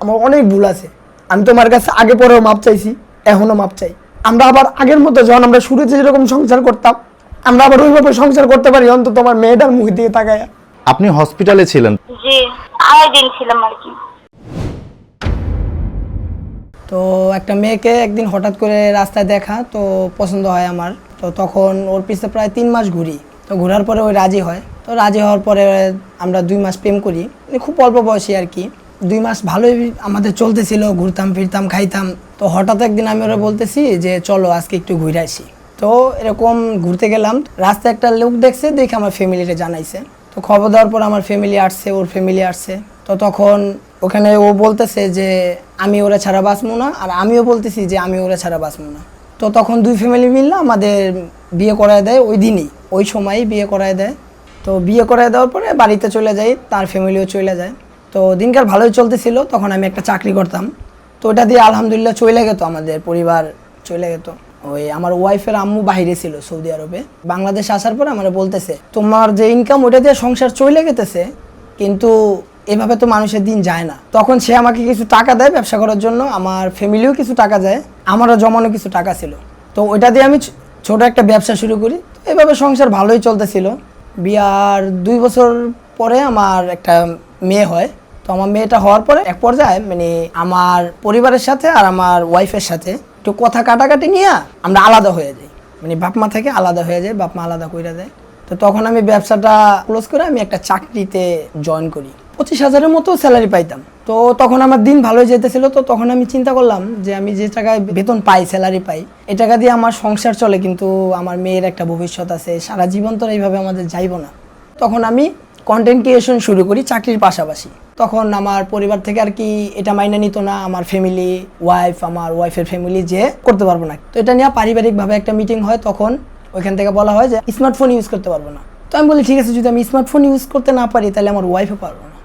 আমার অনেক ভুল আছে। আমি তোমার কাছে আগে পরেও মাপ চাইছি এখনও মাপ চাই। আমরা আবার আগের মতো যখন আমরা শুরুতে যেরকম সংসার করতাম আমরা আবার ওইভাবে সংসার করতে পারি অন্তত তোমার মেয়েটার মুখ দিয়ে তাকায়। আপনি হসপিটালে ছিলেন? জি আড়াই দিন ছিলাম আর কি। তো একটা মেয়েকে একদিন হঠাৎ করে রাস্তায় দেখা তো পছন্দ হয় আমার। তো তখন ওর পিছে প্রায় তিন মাস ঘুরি। তো ঘোরার পরে ওই রাজি হয়। তো রাজি হওয়ার পরে আমরা দুই মাস প্রেম করি। মানে খুব অল্প বয়সী আর কি। দুই মাস ভালোই আমাদের চলতেছিল, ঘুরতাম, ফিরতাম, খাইতাম। তো হঠাৎ একদিন আমি ওরা বলতেছি যে, চলো, আজকে একটু ঘুরে আসি। তো এরকম ঘুরতে গেলাম। রাস্তায় একটা লোক দেখছে, দেখে আমার ফ্যামিলিটা জানাইছে। তো খবর দেওয়ার পর আমার ফ্যামিলি আসছে, ওর ফ্যামিলি আসছে। তো তখন ওখানে ও বলতেছে যে, আমি ওরা ছাড়া বাঁচবো না। আর আমিও বলতেছি যে, আমি ওরা ছাড়া বাঁচবো না। তো তখন দুই ফ্যামিলি মিললে আমাদের বিয়ে করায় দেয় ওই দিনই। ওই সময়ই বিয়ে করায় দেয়। তো বিয়ে করায় দেওয়ার পরে বাড়িতে চলে যাই, তার ফ্যামিলিও চলে যায়। তো দিনকাল ভালোই চলতেছিল, তখন আমি একটা চাকরি করতাম। তো ওটা দিয়ে আলহামদুলিল্লাহ চলে গেতো আমাদের পরিবার, চলে গেতো। ওই আমার ওয়াইফের আম্মু বাইরে ছিল সৌদি আরবে। বাংলাদেশ আসার পর আমার বলতেছে, তোমার যে ইনকাম ওটা দিয়ে সংসার চলে গেতেছে, কিন্তু এভাবে তো মানুষের দিন যায় না। তখন সে আমাকে কিছু টাকা দেয় ব্যবসা করার জন্য, আমার ফ্যামিলিও কিছু টাকা দেয়, আমারও জমানো কিছু টাকা ছিল। তো ওইটা দিয়ে আমি ছোট একটা ব্যবসা শুরু করি। এভাবে সংসার ভালোই চলতেছিল। বিয়ার দুই বছর পরে আমার একটা মেয়ে হয়, তো আমার মেয়েটা হওয়ার পরে এক পর্যায়ে মানে আমার পরিবারের সাথে আর আমার ওয়াইফের সাথে একটু কথা কাটাকাটি নিয়ে আমরা আলাদা হয়ে যাই। মানে বাপ মা থেকে আলাদা হয়ে যায়, বাপ মা আলাদা করে দেয়। তো তখন আমি ব্যবসাটা ক্লোজ করে আমি একটা চাকরিতে জয়েন করি। পঁচিশ হাজারের মতো স্যালারি পাইতাম। তো তখন আমার দিন ভালোই যেতেছিল তো তখন আমি চিন্তা করলাম যে আমি যে টাকায় বেতন পাই স্যালারি পাই, এ টাকা দিয়ে আমার সংসার চলে, কিন্তু আমার মেয়ের একটা ভবিষ্যৎ আছে, সারা জীবন তো এইভাবে আমাদের যাইব না। তখন আমি কন্টেন্ট ক্রিয়েশন শুরু করি চাকরির পাশাপাশি। তখন আমার পরিবার থেকে আর কি এটা মাইনে নিত না, আমার ফ্যামিলি ওয়াইফ আমার ওয়াইফের ফ্যামিলি যে করতে পারব না। তো এটা নিয়ে পারিবারিকভাবে একটা মিটিং হয়, তখন ওইখান থেকে বলা হয় যে স্মার্টফোন ইউজ করতে পারব না। তো আমি বলি, ঠিক আছে, যদি আমি স্মার্টফোন ইউজ করতে না পারি, তাহলে আমার ওয়াইফও পারব না।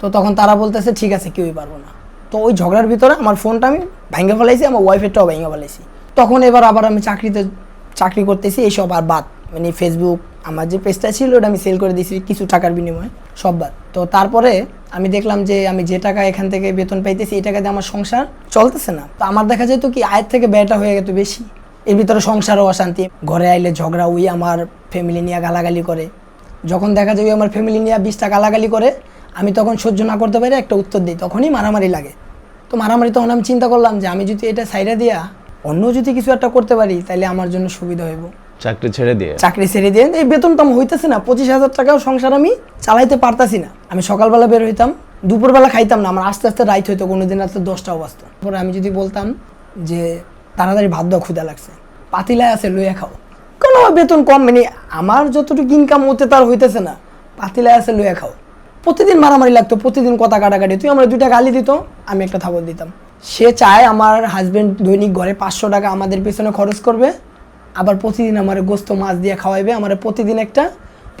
তো তখন তারা বলতেছে, ঠিক আছে, কেউই পারব না। তো ওই ঝগড়ার ভিতরে আমার ফোনটা আমি ভেঙে ফেলাইছি, আমার ওয়াইফেরটাও ভেঙে ফেলাইছি। তখন এবার আবার আমি চাকরিতে, চাকরি করতেছি, এইসব আর বাদ। মানে ফেসবুক আমার যে পেজটা ছিল, ওটা আমি সেল করে দিয়েছি কিছু টাকার বিনিময়ে সববার তো তারপরে আমি দেখলাম যে আমি যে টাকা এখান থেকে বেতন পাইতেছি, এই টাকা দিয়ে আমার সংসার চলতেছে না। তো আমার দেখা যেত কি, আয়ের থেকে ব্যয়টা হয়ে গেত বেশি। এর ভিতরে সংসারও অশান্তি। ঘরে আইলে ঝগড়া, ওই আমার ফ্যামিলি নিয়ে গালাগালি করে। যখন দেখা যায় ওই আমার ফ্যামিলি নিয়ে বিশটা গালাগালি করে, আমি তখন সহ্য না করতে পারি, একটা উত্তর দিই, তখনই মারামারি লাগে। তো মারামারি তখন আমি চিন্তা করলাম যে আমি যদি এটা সাইডে দিয়া অন্য যদি কিছু একটা করতে পারি তাহলে আমার জন্য সুবিধা হইব। চাকরি ছেড়ে দিয়ে? চাকরি ছেড়ে দিয়ে, এই বেতন তো হইতেছে না, পঁচিশ হাজার টাকাও সংসার আমি চালাইতে পারতাছি না। আমি সকালবেলা বের হইতাম, দুপুরবেলা খাইতাম না, আমার আস্তে আস্তে রাইত হইতো কোনো দিন রাতে দশটাও বাজতো। পরে আমি যদি বলতাম যে, তাড়াতাড়ি ভাত দেওয়া ক্ষুদা লাগছে, পাতিলায় আছে, লইয়া খাও। আমার বেতন কম মানে আমার যতটুকু ইনকাম হতে তার হইতেছে না, পাতিলায় আছে, লইয়া খাও। প্রতিদিন মারামারি লাগতো, প্রতিদিন কথা কাটাকাটি, তুই আমার দুইটা গালি দিত, আমি একটা থাবল দিতাম। সে চায় আমার হাজবেন্ড দৈনিক ঘরে পাঁচশো টাকা আমাদের পেছনে খরচ করবে আবার প্রতিদিন আমার গোস্ত, মাছ দিয়ে খাওয়াইবে, আমার প্রতিদিন একটা,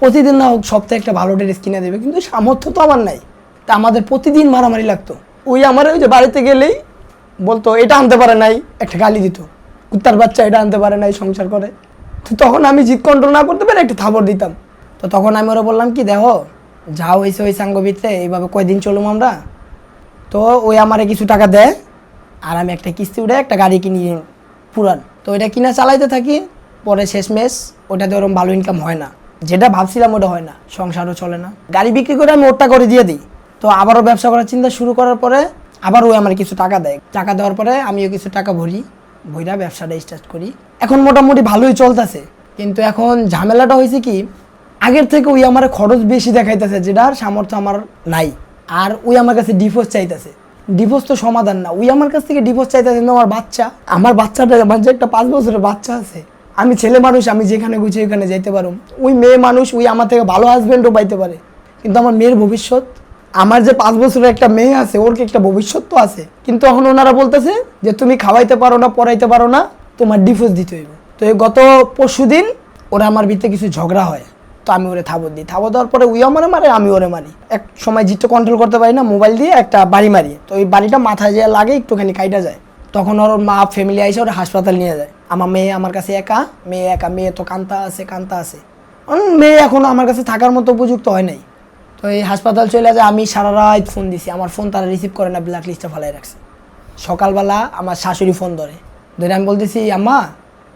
প্রতিদিন না হোক সপ্তাহে একটা ভালো ড্রেস কিনে দেবে, কিন্তু সামর্থ্য তো আমার নাই। তা আমাদের প্রতিদিন মারামারি লাগতো। ওই আমার ওই যে বাড়িতে গেলেই বলতো, এটা আনতে পারে নাই। একটা গালি দিত। কুত্তার বাচ্চা এটা আনতে পারে নাই, সংসার করে। তো তখন আমি জিত কন্ট্রোল না করতে পারে একটা থাবর দিতাম। তো তখন আমি ওরা বললাম, কি দেখো, যা হয়েছে ওই সাঙ্গবিতে এইভাবে কয়দিন চলুম আমরা? তো ওই আমারে কিছু টাকা দেয়, আর আমি একটা কিস্তি উঠে একটা গাড়ি কিনি পুরান। তো ওইটা কিনা চালাইতে থাকি, পরে শেষমেশ ওটাতে ওরকম ভালো ইনকাম হয় না। যেটা ভাবছিলাম ওটা হয় না, সংসারও চলে না। গাড়ি বিক্রি করে আমি ওরটা করে দিয়ে দিই। তো আবারও ব্যবসা করার চিন্তা শুরু করার পরে আবার ওই আমার কিছু টাকা দেয়। টাকা দেওয়ার পরে আমিও কিছু টাকা ভরি, ভইরা ব্যবসাটা স্টার্ট করি। এখন মোটামুটি ভালোই চলতেছে। কিন্তু এখন ঝামেলাটা হয়েছে কি, আগের থেকে ওই আমার খরচ বেশি দেখাইতেছে, যেটার সামর্থ্য আমার নাই। আর ওই আমার কাছে ডিভোর্স চাইতেছে। ডিভোর্স তো সমাধান না। ওই আমার কাছ থেকে ডিভোর্স চাইতেছে কিন্তু আমার বাচ্চা, আমার বাচ্চাটা আমার যে একটা পাঁচ বছরের বাচ্চা আছে, আমি ছেলে মানুষ, আমি যেখানে গুছি ওইখানে যাইতে পারো ওই মেয়ে মানুষ ওই আমার থেকে ভালো হাজবেন্ডও পাইতে পারে। কিন্তু আমার মেয়ের ভবিষ্যৎ, আমার যে পাঁচ বছরের একটা মেয়ে আছে, ওর কি একটা ভবিষ্যৎ তো আছে? কিন্তু এখন ওনারা বলতেছে যে, তুমি খাওয়াইতে পারো না, পড়াইতে পারো না, তোমার ডিভোর্স দিতে হইব। তো এই গত পরশু দিন ওরা আমার ভিতরে কিছু ঝগড়া হয়। তো আমি ওরে থাবর দিই। থাবর দেওয়ার পরে উই আমারে মারে আমি ওরে মারি। এক সময় জিতটা কন্ট্রোল করতে পারি না মোবাইল দিয়ে একটা বাড়ি মারি। তো ওই বাড়িটা মাথায় যে লাগে একটুখানি কাইটা যায়। তখন ওর মা ফ্যামিলি আইসে ওরা হাসপাতাল নিয়ে যায়। আমার মেয়ে আমার কাছে একা, মেয়ে একা, মেয়ে তো কান্তা আছে কান্তা আছে। মেয়ে এখনও আমার কাছে থাকার মতো উপযুক্ত হয় নাই। তো এই হাসপাতাল চলে যায়, আমি সারা রাত ফোন দিছি। আমার ফোন তারা রিসিভ করে না ব্ল্যাক লিস্টে ফেলাই রাখছে। সকালবেলা আমার শাশুড়ি ফোন ধরে। ধরে আমি বলতেছি, আম্মা,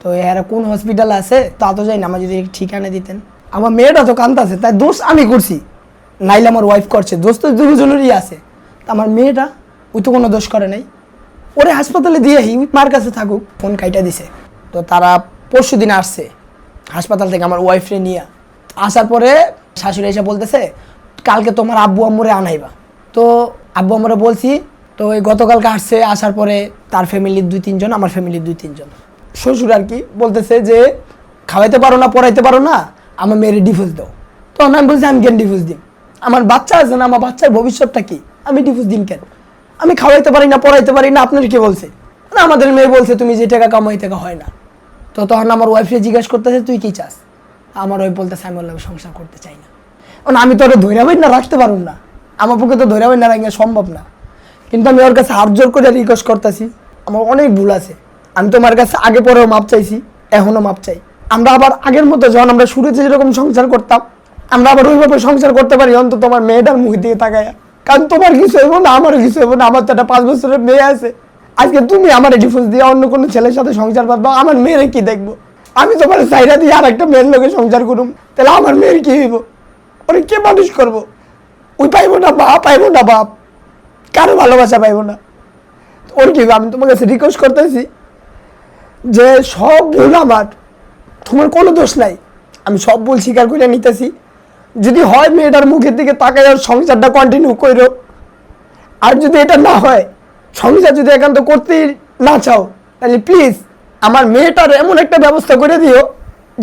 তো এরা কোন হসপিটাল আছে? তা তো যাই না, আমার যদি ঠিকানা দিতেন। আমার মেয়েটা তো কান্তাছে তাই দোষ আমি করছি। নাইলে আমার ওয়াইফ করছে, দোষ তো দুজনেরই আছে। তা আমার মেয়েটা, ওই তো কোনো দোষ করে নাই। ওরে হাসপাতালে দিয়ে হি মার কাছে থাকুক, ফোন কাইটা দিছে। তো তারা পরশু দিন আসছে, হাসপাতাল থেকে আমার ওয়াইফরে নিয়ে। আসার পরে শাশুড়ি এসে বলতেছে, কালকে তোমার আব্বু আম্মুরে আনাইবা। তো আব্বু আম্মুরে বলছি, তো ওই গতকালকে আসছে, আসার পরে তার ফ্যামিলির দুই তিনজন আমার ফ্যামিলির দুই তিনজন শ্বশুর আর কি বলতেছে যে, খাওয়াইতে পারো না, পড়াইতে পারো না আমার মেয়ের ডিভোর্স দাও। তখন আমি বলছি, আমি কেন ডিভোর্স দিই আমার বাচ্চা আছে না, আমার বাচ্চার ভবিষ্যৎটা কি? আমি ডিভোর্স দিন কেন? আমি খাওয়াইতে পারি না, পড়াইতে পারি না, আপনার কি বলছে? আমাদের মেয়ে বলছে, তুমি যে টাকা কামাই টাকা হয় না। তো তখন আমার ওয়াইফে জিজ্ঞেস করতেছে, তুই কি চাস? আমার ওই বলতেছে, আমি বললাম সংসার করতে চাই না। কারণ আমি তো ওটা ধৈরাবেন না, রাখতে পারুন না। আমার পক্ষে তো ধৈরাবেন না রাখা সম্ভব না। কিন্তু আমি ওর কাছে হাত জোর করে রিকোয়েস্ট করতেছি। আমার অনেক ভুল আছে। আমি তোমার কাছে আগে পরেও মাপ চাইছি, এখনও মাপ চাই। আমরা আবার আগের মতো যখন আমরা শুরুতে যেরকম সংসার করতাম, আমরা আবার ওইভাবে সংসার করতে পারি, অন্তত তোমার মেয়েটার মুখ দিয়ে তাকায়। কারণ তোমার কিছু হইব না, আমারও কিছু হইব না, আমার তো একটা পাঁচ বছরের মেয়ে আছে। আজকে তুমি আমার ডিফেন্স দিয়ে অন্য কোনো ছেলের সাথে সংসার করব আমার মেয়ের কি দেখব? আমি তোমার সাইডা দিয়ে আর একটা মেয়ের লোকে সংসার করুম, তাহলে আমার মেয়ের কি হইব? ওরে কে মানুষ করব? ওই পাইবো না বাপ, পাইবো না বাপ। কারও ভালোবাসা পাইবো না। ওর কি আমি তোমার কাছে রিকোয়েস্ট করতেছি যে সব ভুল আমার তোমার কোনো দোষ নাই। আমি সব ভুল স্বীকার করে নিতেছি। যদি হয় মেয়েটার মুখের দিকে তাকাই আর সংসারটা কন্টিনিউ করো আর যদি এটা না হয়, সংসার যদি একান্ত করতেই না চাও, তাহলে প্লিজ আমার মেয়েটার এমন একটা ব্যবস্থা করে দিও,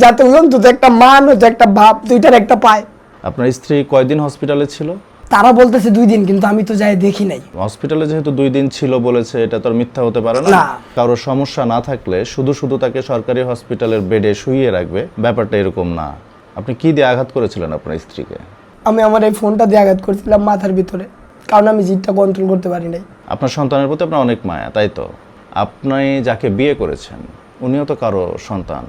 যাতে অন্তত একটা মান হচ্ছে একটা ভাব দুইটার একটা পায়। আপনার স্ত্রী কয়দিন হসপিটালে ছিল? তারা বলতেছে দুই দিন কিন্তু আমি তো যাই দেখি নাই। হসপিটালে যেহেতু দুই দিন ছিল বলেছে এটা তো আর মিথ্যা হতে পারে না। কারও সমস্যা না থাকলে শুধু শুধু তাকে সরকারি হসপিটালের বেডে শুইয়ে রাখবে ব্যাপারটা এরকম না। আপনি কি দিয়ে আঘাত করেছিলেন আপনার স্ত্রীকে? আমি আমার এই ফোনটা দিয়ে আঘাত করেছিলাম মাথার ভিতরে কারণ আমি জিতটা কন্ট্রোল করতে পারি নাই। আপনার সন্তানের প্রতি আপনার অনেক মায়া তাই তো? আপনি যাকে বিয়ে করেছেন উনিও তো কারও সন্তান।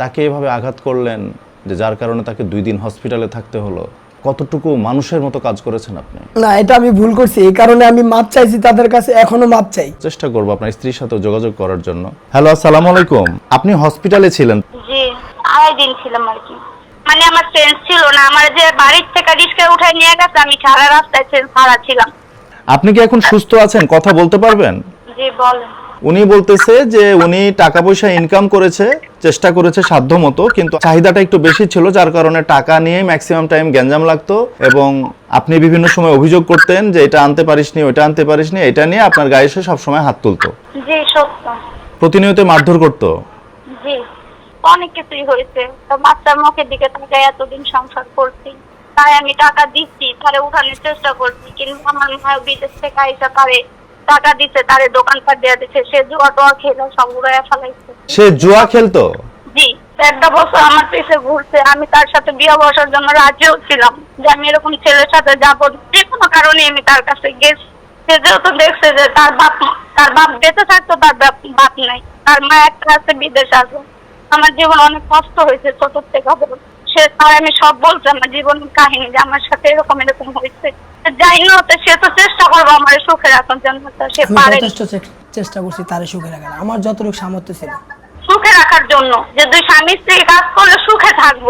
তাকে এভাবে আঘাত করলেন যে যার কারণে তাকে দুই দিন হসপিটালে থাকতে হলো কতটুকু মানুষের মতো কাজ করেছেন আপনি? না এটা আমি ভুল করছি। এই কারণে আমি মাপ চাইছি তাদের কাছে এখনও মাপ চাই। চেষ্টা করব আপনার স্ত্রীর সাথে যোগাযোগ করার জন্য। হ্যালো আসসালামু আলাইকুম। আপনি হসপিটালে ছিলেন? জি আড়াই দিন ছিলাম আর কি। মানে আমার ট্রেন ছিল না আমার যে বাড়ির থেকে রিক্সা উঠায় নিয়ে গেছে আমি সারা রাস্তায় ছাড়া ছিলাম। আপনি কি এখন সুস্থ আছেন? কথা বলতে পারবেন? জি বলেন। উনি বলতেছে যে উনি টাকা পয়সা ইনকাম করেছে চেষ্টা করেছে সাধ্য মতো কিন্তু চাহিদাটা একটু বেশি ছিল যার কারণে টাকা নিয়ে ম্যাক্সিমাম টাইম গ্যাঞ্জাম লাগতো এবং আপনি বিভিন্ন সময় অভিযোগ করতেন যে এটা আনতে পারিসনি ওটা আনতে পারিসনি এটা নিয়ে আপনার গায়ে এসে সবসময় হাত তুলতো। জি সত্য। প্রতিনিয়ত মারধর করতো। জি অনেক কিছুই হয়েছে। তো বাচ্চার মুখের দিকে তাকে এতদিন সংসার করছি তাই আমি টাকা দিচ্ছি তারে উঠানোর চেষ্টা করছি কিন্তু আমার মা বিদেশ থেকে আইসা তারে টাকা দিচ্ছে তারে দোকানপাট দেওয়া দিচ্ছে সে জুয়া টোয়া খেলে সব উড়াইয়া ফেলাইছে। সে জুয়া খেলতো? জি একটা বছর আমার পিছে ঘুরছে আমি তার সাথে বিয়ে বসার জন্য রাজিও ছিলাম যে আমি এরকম ছেলের সাথে যাব। যে কোনো কারণে আমি তার কাছে গেছি। সে যেহেতু দেখছে যে তার বাপ তার বাপ বেঁচে থাকতো তার বাপ নাই। তার মা একটা আছে বিদেশ আছে। আমার জীবন অনেক কষ্ট হয়েছে ছোট থেকে। সে তার আমি সব বলছি আমার জীবনের কাহিনী যে আমার সাথে এরকম এরকম হয়েছে। যাই না তো সে তো চেষ্টা করব আমার সুখে রাখার জন্য তা সে পারে। যথেষ্ট চেষ্টা করছি তারে সুখে রাখার। আমার যতটুকু সামর্থ্য ছিল। সুখে রাখার জন্য যে দুই স্বামী স্ত্রী কাজ করলে সুখে থাকব।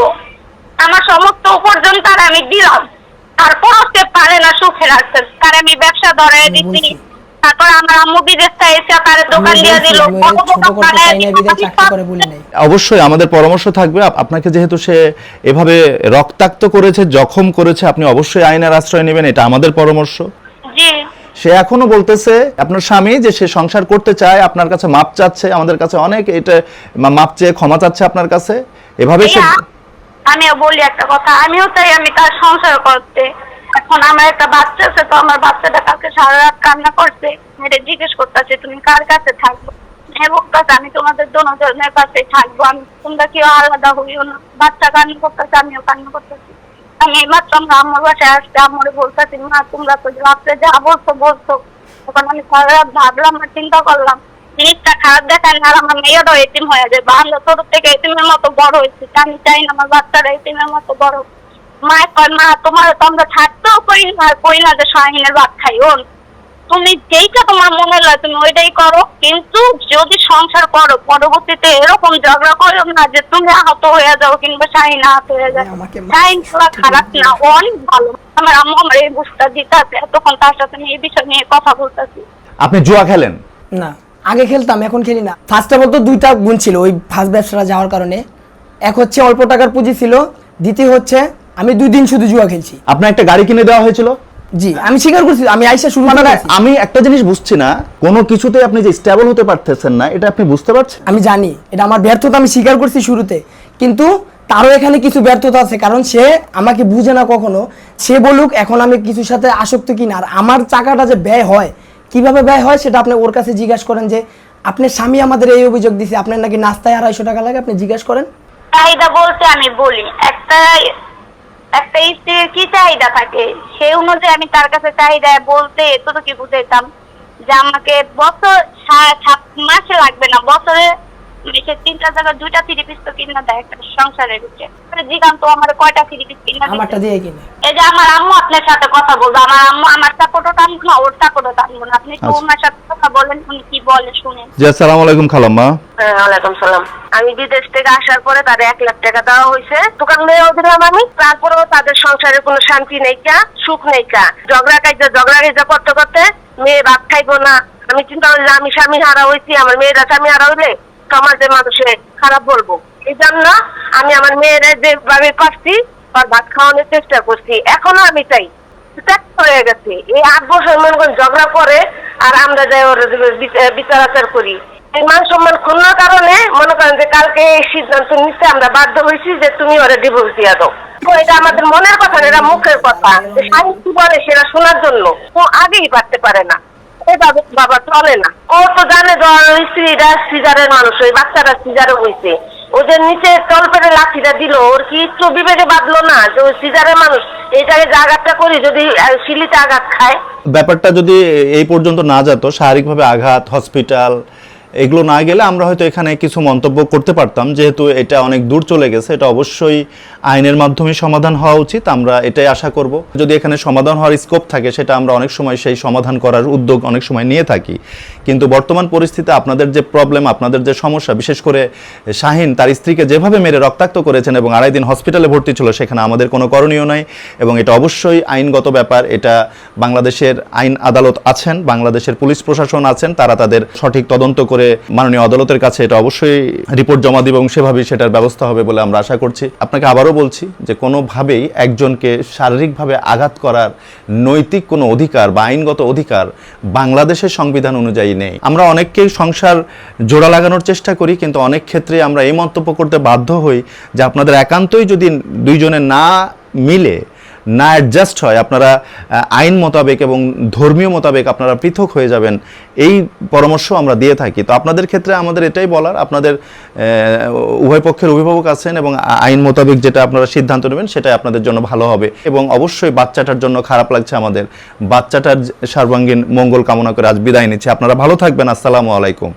আমার সমস্ত উপার্জন তার আমি দিলাম। তারপরও সে পারে না সুখে রাখতে। তার আমি ব্যবসা ধরে দিচ্ছি। তারপর আমার আম্মু বিদেশ এসে তার দোকান দিয়ে দিল। ছোট করতে চাই না দিল, চাকরি করে বলি নাই। অবশ্যই আমাদের পরামর্শ থাকবে। আপনাকে যেহেতু সে এভাবে রক্তাক্ত করেছে জখম করেছে আপনি অবশ্যই আইনের আশ্রয় নেবেন এটা আমাদের পরামর্শ। জি। সে এখনও বলতেছে আপনার স্বামী যে সে সংসার করতে চায় আপনার কাছে মাপ চাচ্ছে আমাদের কাছে অনেক এটা মাপ চেয়ে ক্ষমা চাচ্ছে আপনার কাছে। এভাবে সে আমিও বলি একটা কথা আমিও চাই আমি তার সংসার করতে। এখন আমার একটা বাচ্চা আছে, তো আমার বাচ্চাটা কালকে সারা রাত কান্না করছে। মেয়েটা জিজ্ঞেস করতেছে, তুমি কার কাছে থাকব? আমি তোমাদের কাছে থাকব। আমি তোমরা কেউ আলাদা হইও না। বাচ্চা কান্না করতেছে, আমিও কান্না করতেছি। আমি আমরা আমার বাসায় আসতে আমার বলতেছি, মা, তোমরা তো রাত্রে যা বলছো বলছো। তখন আমি সারা রাত ভাবলাম আর চিন্তা করলাম, জিনিসটা খারাপ দেখায় না, আর আমার মেয়েটাও এতিম হয়ে যায় বা আমরা ছোট থেকে এতিমের মতো বড় হয়েছি আমি চাই না আমার বাচ্চারা এতিমের মতো বড় মা কয় মা তোমার তো আমরা থাকতেও যে শাহিনের ভাত খাই ওর তুমি যেইটা তোমার মনে হয় তুমি ওইটাই করো। কিন্তু যদি সংসার করো পরবর্তীতে এরকম ঝগড়া করো না যে তুমি আহত হয়ে যাও কিংবা শাহিন আহত হয়ে মা- শাহিন পুরো খারাপ না ও অনেক ভালো। আমার আম্মু আমার এই বুঝটা দিতে আছে এতক্ষণ তার সাথে আমি এই বিষয় নিয়ে কথা বলতেছি। আপনি জুয়া খেলেন? না আগে খেলতাম এখন খেলি না। ফার্স্টে বলতো দুইটা গুণ ছিল ওই ফার্স্ট ব্যবসাটা যাওয়ার কারণে। এক হচ্ছে অল্প টাকার পুঁজি ছিল দ্বিতীয় হচ্ছে আমি দুই দিন শুধু জুয়া খেলছি। আপনার একটা গাড়ি কিনে দেওয়া হয়েছিল? জি আমি স্বীকার করছি আমি আইসা শুরু মানে করে আমি একটা জিনিস বুঝছি না কোনো কিছুতে আপনি যে স্টেবল হতে পারতেছেন না এটা আপনি বুঝতে পারছেন? আমি জানি এটা আমার ব্যর্থতা আমি স্বীকার করছি শুরুতে। কিন্তু তারও এখানে কিছু ব্যর্থতা আছে কারণ সে আমাকে বুঝে না কখনো। সে বলুক এখন আমি কিছুর সাথে আসক্ত কিনা। আর আমার চাকাটা যে ব্যয় হয় কীভাবে ব্যয় হয় সেটা আপনি ওর কাছে জিজ্ঞাসা করেন যে আপনার স্বামী আমাদের এই অভিযোগ দিছে আপনার নাকি নাস্তায় আড়াইশো টাকা লাগে আপনি জিজ্ঞাসা করেন? চাহিদা বলতে আমি বলি একটা একটা স্ত্রীর কি চাহিদা থাকে? সেই অনুযায়ী আমি তার কাছে চাহিদা বলতে এতটুকু বুঝাইতাম যে আমাকে বছর সাত মাসে লাগবে না বছরে মানে সে তিনটা জায়গায় দুইটা থ্রি পিস তো কিনা দেয় একটা সংসারের ভিতরে। জিগান তো আমার কয়টা থ্রি পিস কিনা আমারটা দিয়ে কিনে। এই যে আমার আম্মু আপনার সাথে কথা বলব আমার আম্মু আমার চাপটও টানবো না ওর চাপটও টানবো না। আপনি একটু আচ্ছা। ওনার সাথে কথা বলেন উনি কি বলে শুনেন জি আসসালামু আলাইকুম খালাম্মা। হ্যাঁ ওয়ালাইকুম সালাম। আমি বিদেশ থেকে আসার পরে তাদের এক লাখ টাকা দেওয়া হয়েছে। দোকান নিয়ে দিলাম আমি তারপরেও তাদের সংসারে কোনো শান্তি নেই কা সুখ নেই কা। ঝগড়া কাইজা ঝগড়া কাইজা করতে করতে মেয়ে ভাত খাইবো না। আমি চিন্তা করি যে আমি স্বামী হারা হয়েছি আমার মেয়েরা স্বামী হারা হইলে সমাজের মানুষে খারাপ বলব। এই জন্য আমি আমার মেয়েরা যেভাবে পারছি আর ভাত খাওয়ানোর চেষ্টা করছি। এখনও আমি চাই। ত্যাগ হয়ে গেছে। এই আট বছর ঝগড়া করে আর আমরা যাই ওর বিচা- বিচার করি। এই মান সম্মান ক্ষুণ্ণর কারণে মনে করেন যে কালকে এই সিদ্ধান্ত নিতে আমরা বাধ্য হয়েছি যে তুমি ওরা ডিভোর্স দিয়ে দাও। এটা আমাদের মনের কথা এটা মুখের কথা। যে স্বামী কি বলে সেটা শোনার জন্য। ও আগেই পারতে পারে না। এভাবে বাবা চলে না। ও তো জানে ওর স্ত্রীরা সিজারের মানুষ, ওই বাচ্চারা সিজারে হয়েছে। ওদের নিচে তল পেটে লাঠিটা দিল, ওর কি একটু বিবেকে বাঁধলো না? যে ওই সিজারের মানুষ, এইটাকে যে আঘাতটা করি, যদি শিলিতে আঘাত খায়? ব্যাপারটা যদি এই পর্যন্ত না যেত, শারীরিকভাবে আঘাত হসপিটাল এগুলো না গেলে আমরা হয়তো এখানে কিছু মন্তব্য করতে পারতাম। যেহেতু এটা অনেক দূর চলে গেছে, এটা অবশ্যই আইনের মাধ্যমে সমাধান হওয়া উচিত, আমরা এটাই আশা করব। যদি এখানে সমাধান হওয়ার স্কোপ থাকে, সেটা আমরা অনেক সময় সেই সমাধান করার উদ্যোগ অনেক সময় নিয়ে থাকি। কিন্তু বর্তমান পরিস্থিতিতে আপনাদের যে প্রবলেম আপনাদের যে সমস্যা, বিশেষ করে শাহিন, তার স্ত্রীকে যেভাবে মেরে রক্তাক্ত করেছেন এবং আড়াই দিন হসপিটালে ভর্তি ছিল, সেখানে আমাদের কোনো করণীয় নাই এবং এটা অবশ্যই আইনগত ব্যাপার। এটা বাংলাদেশের আইন আদালত আছেন, বাংলাদেশের পুলিশ প্রশাসন আছেন, তারা তাদের সঠিক তদন্ত করে মাননীয় আদালতের কাছে এটা অবশ্যই রিপোর্ট জমা দিবে এবং সেভাবেই সেটার ব্যবস্থা হবে বলে আমরা আশা করছি। আপনাকে আবারও বলছি যে কোনোভাবেই একজনকে শারীরিকভাবে আঘাত করার নৈতিক কোনো অধিকার বা আইনগত অধিকার বাংলাদেশের সংবিধান অনুযায়ী নেই। আমরা অনেককেই সংসার জোড়া লাগানোর চেষ্টা করি, কিন্তু অনেক ক্ষেত্রে আমরা এই মন্তব্য করতে বাধ্য হই যে আপনাদের একান্তই যদি দুইজনে না মিলে না অ্যাডজাস্ট হয়, আপনারা আইন মোতাবেক এবং ধর্মীয় মোতাবেক আপনারা পৃথক হয়ে যাবেন, এই পরামর্শ আমরা দিয়ে থাকি। তো আপনাদের ক্ষেত্রে আমাদের এটাই বলার, আপনাদের উভয় পক্ষের অভিভাবক আছেন এবং আইন মোতাবেক যেটা আপনারা সিদ্ধান্ত নেবেন, সেটাই আপনাদের জন্য ভালো হবে। এবং অবশ্যই বাচ্চাটার জন্য খারাপ লাগছে আমাদের। বাচ্চাটার সর্বাঙ্গীন মঙ্গল কামনা করে আজ বিদায় নিচ্ছি। আপনারা ভালো থাকবেন। আসসালামু আলাইকুম।